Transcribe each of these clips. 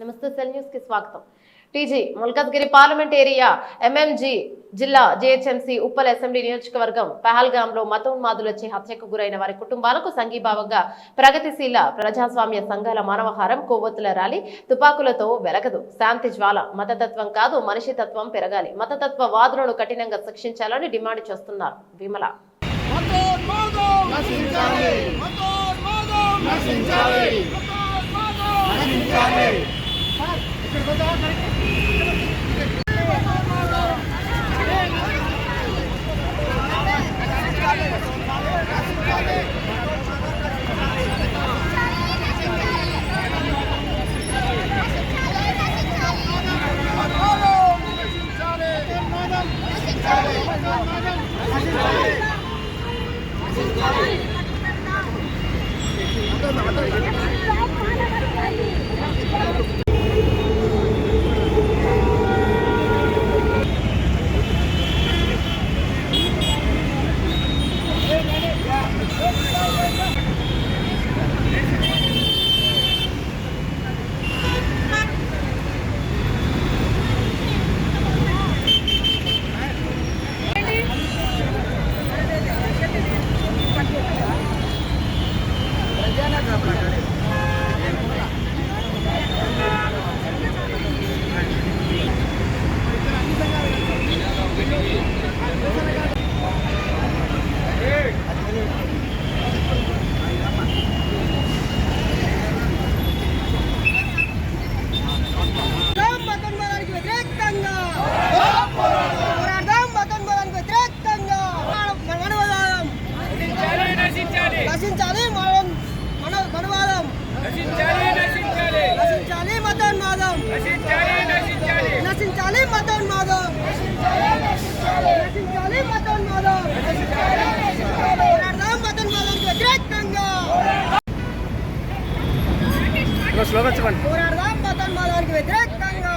నమస్తే సెల్ న్యూస్కి స్వాగతం. TG Malkajgiri parliament area MMG జిల్లా జేహెచ్ఎంసీ ఉప్పల్ అసెంబ్లీ నియోజకవర్గం పహల్గామ్లో మతోన్మాదులచే హత్యకు గురైన వారి కుటుంబాలకు సంఘీభావంగా ప్రగతిశీల ప్రజాస్వామ్య సంఘాల మానవహారం కొవ్వొత్తుల ర్యాలీ తుపాకులతో వెలగదు. శాంతి జ్వాల మతతత్వం కాదు మనిషితత్వం పెరగాలి. మతతత్వ వాదులను కఠినంగా శిక్షించాలని డిమాండ్ చేస్తున్నారు విమల. నశించాలి. మతోన్మాదం నశించాలి మతోన్మాదం నశించాలి పోరాడదాం మతోన్మాదానికి వ్యతిరేకంగా పోరాడదాం మతోన్మాదానికి వ్యతిరేకంగా మన- మనవాదం నశించాలి. మనం మన మనవాదం. నశించాలి మతోన్మాదం. నశించాలి మతోన్మాదం. నశించాలి మతోన్మాదం. పోరాడదాం మతోన్మాదానికి వ్యతిరేకంగా. పోరాడదాం మతోన్మాదానికి వ్యతిరేకంగా.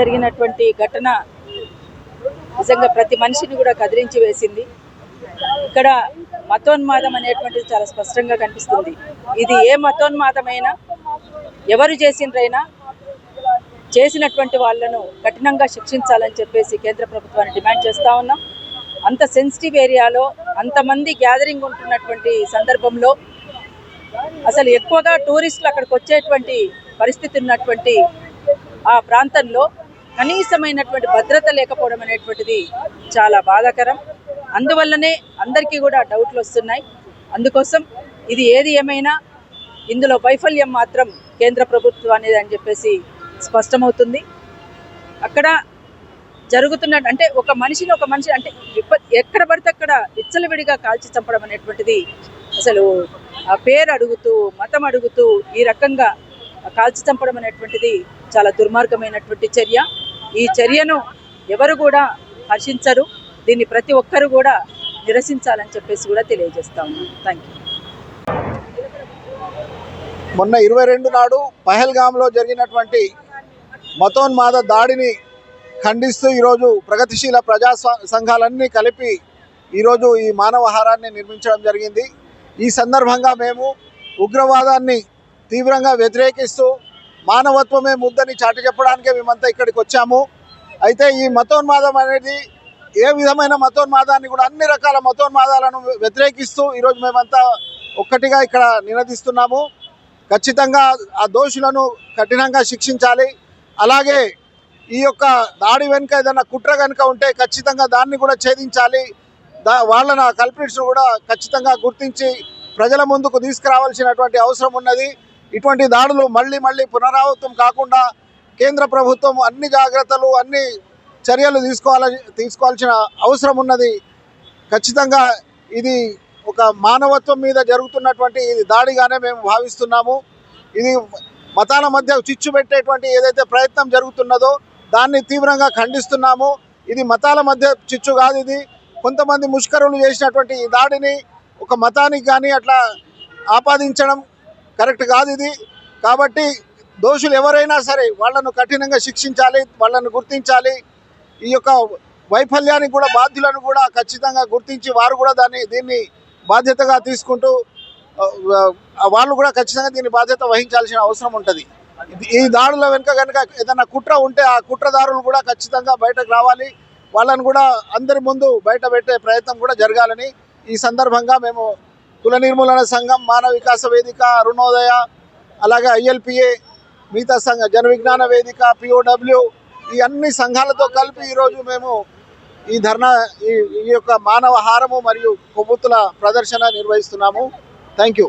జరిగినటువంటి ఘటన నిజంగా ప్రతి మనిషిని కూడా కదిలించి వేసింది. ఇక్కడ మతోన్మాదం అనేటువంటిది చాలా స్పష్టంగా కనిపిస్తుంది. ఇది ఏ మతోన్మాదమైనా ఎవరు చేసిండ్రైనా చేసినటువంటి వాళ్ళను కఠినంగా శిక్షించాలని చెప్పేసి కేంద్ర ప్రభుత్వాన్ని డిమాండ్ చేస్తా ఉన్నాం. అంత సెన్సిటివ్ ఏరియాలో అంతమంది గ్యాదరింగ్ ఉంటున్నటువంటి సందర్భంలో అసలు ఎక్కువగా టూరిస్టులు అక్కడికి వచ్చేటువంటి పరిస్థితి ఉన్నటువంటి ఆ ప్రాంతంలో కనీసమైనటువంటి భద్రత లేకపోవడం అనేటువంటిది చాలా బాధాకరం. అందువల్లనే అందరికీ కూడా డౌట్లు వస్తున్నాయి. అందుకోసం ఇది ఏది ఏమైనా ఇందులో వైఫల్యం మాత్రం కేంద్ర ప్రభుత్వం అనేది అని చెప్పేసి స్పష్టమవుతుంది. అక్కడ జరుగుతున్న అంటే ఒక మనిషిని ఒక మనిషి అంటే విప- ఎక్కడ పడితే అక్కడ విచ్చలవిడిగా కాల్చి చంపడం అనేటువంటిది అసలు ఆ పేరు అడుగుతూ మతం అడుగుతూ ఈ రకంగా కాల్చి చంపడం అనేటువంటిది చాలా దుర్మార్గమైనటువంటి చర్య. ఈ చర్యను ఎవరు కూడా హర్షించరు. దీన్ని ప్రతి ఒక్కరు కూడా నిరసించాలని చెప్పేసి కూడా తెలియజేస్తా ఉన్నాను థ్యాంక్ యూ మొన్న ఇరవై రెండు నాడు పహల్గామ్లో జరిగినటువంటి మతోన్మాద దాడిని ఖండిస్తూ ఈరోజు ప్రగతిశీల ప్రజా సంఘాలన్నీ కలిపి ఈరోజు ఈ మానవహారాన్ని నిర్మించడం జరిగింది. ఈ సందర్భంగా మేము ఉగ్రవాదాన్ని తీవ్రంగా వ్యతిరేకిస్తూ మానవత్వమే ముద్దని చాటి చెప్పడానికే మేమంతా ఇక్కడికి వచ్చాము. అయితే ఈ మతోన్మాదం అనేది ఏ విధమైన మతోన్మాదాన్ని కూడా అన్ని రకాల మతోన్మాదాలను వ్యతిరేకిస్తూ ఈరోజు మేమంతా ఒక్కటిగా ఇక్కడ నినదిస్తున్నాము. ఖచ్చితంగా ఆ దోషులను కఠినంగా శిక్షించాలి. అలాగే ఈ యొక్క దాడి వెనుక ఏదైనా కుట్ర కనుక ఉంటే ఖచ్చితంగా దాన్ని కూడా ఛేదించాలి. దా వాళ్ళను కల్పిట్స్ కూడా ఖచ్చితంగా గుర్తించి ప్రజల ముందుకు తీసుకురావాల్సినటువంటి అవసరం ఉన్నది. ఇటువంటి దాడులు మళ్ళీ మళ్ళీ పునరావృతం కాకుండా కేంద్ర ప్రభుత్వం అన్ని జాగ్రత్తలు అన్ని చర్యలు తీసుకోవాల తీసుకోవాల్సిన అవసరం ఉన్నది. ఖచ్చితంగా ఇది ఒక మానవత్వం మీద జరుగుతున్నటువంటి ఇది దాడిగానే మేము భావిస్తున్నాము. ఇది మతాల మధ్య చిచ్చు పెట్టేటువంటి ఏదైతే ప్రయత్నం జరుగుతున్నదో దాన్ని తీవ్రంగా ఖండిస్తున్నాము. ఇది మతాల మధ్య చిచ్చు కాదు ఇది. కొంతమంది ముష్కరులు చేసినటువంటి ఈ దాడిని ఒక మతానికి కానీ అట్లా ఆపాదించడం కరెక్ట్ కాదు ఇది. కాబట్టి దోషులు ఎవరైనా సరే వాళ్ళను కఠినంగా శిక్షించాలి వాళ్ళను గుర్తించాలి. ఈ యొక్క వైఫల్యానికి కూడా బాధ్యులను కూడా ఖచ్చితంగా గుర్తించి వారు కూడా దాన్ని దీన్ని బాధ్యతగా తీసుకుంటూ వాళ్ళు కూడా ఖచ్చితంగా దీన్ని బాధ్యత వహించాల్సిన అవసరం ఉంటుంది. ఈ దాడుల వెనుక కనుక ఏదైనా కుట్ర ఉంటే ఆ కుట్రదారులు కూడా ఖచ్చితంగా బయటకు రావాలి. వాళ్ళను కూడా అందరి ముందు బయట పెట్టే ప్రయత్నం కూడా జరగాలని ఈ సందర్భంగా మేము కుల నిర్మూలన సంఘం మానవ వికాస వేదిక అరుణోదయ అలాగే ఐఎల్పిఏ మిగతా సంఘ జన విజ్ఞాన వేదిక పిఓడబ్ల్యూ ఈ అన్ని సంఘాలతో కలిపి ఈరోజు మేము ఈ ధర్నా ఈ ఈ యొక్క మానవ హారము మరియు కొవ్వొత్తుల ప్రదర్శన నిర్వహిస్తున్నాము. Thank you